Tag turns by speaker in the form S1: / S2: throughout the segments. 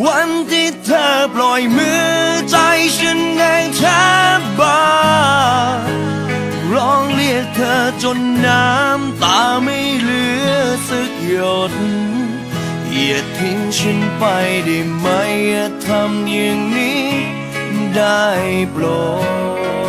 S1: วันที่เธอปล่อยมือใจฉันเองแทบบ้าร้องเรียกเธอจนน้ำตาไม่เหลือสักหยดอย่าทิ้งฉันไปได้ไหมอย่าทำอย่างนี้ได้โปรด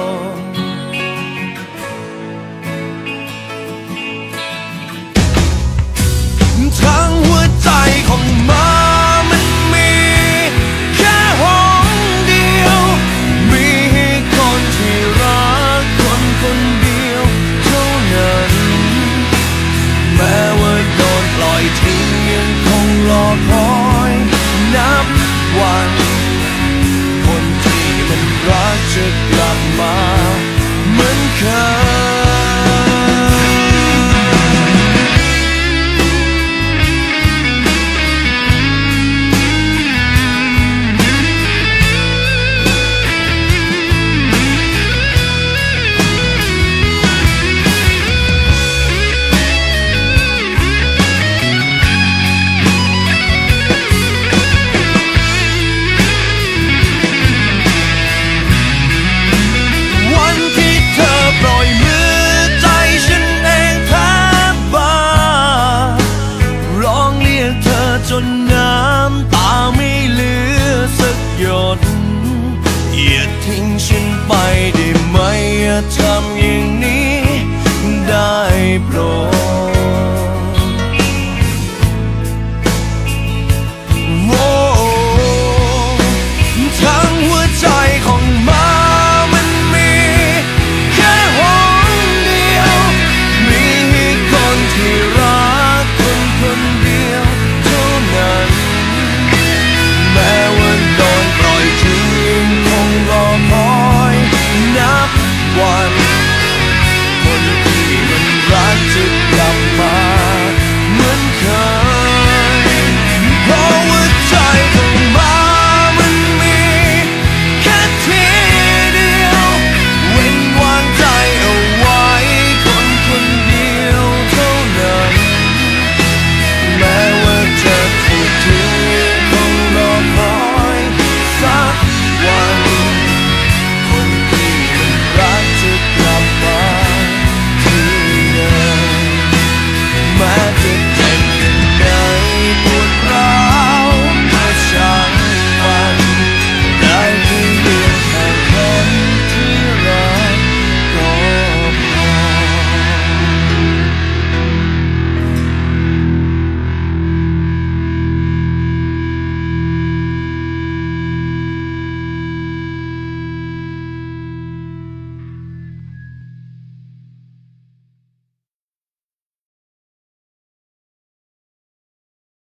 S1: ทิ้งฉันไปได้ไหมอย่าทำอย่าง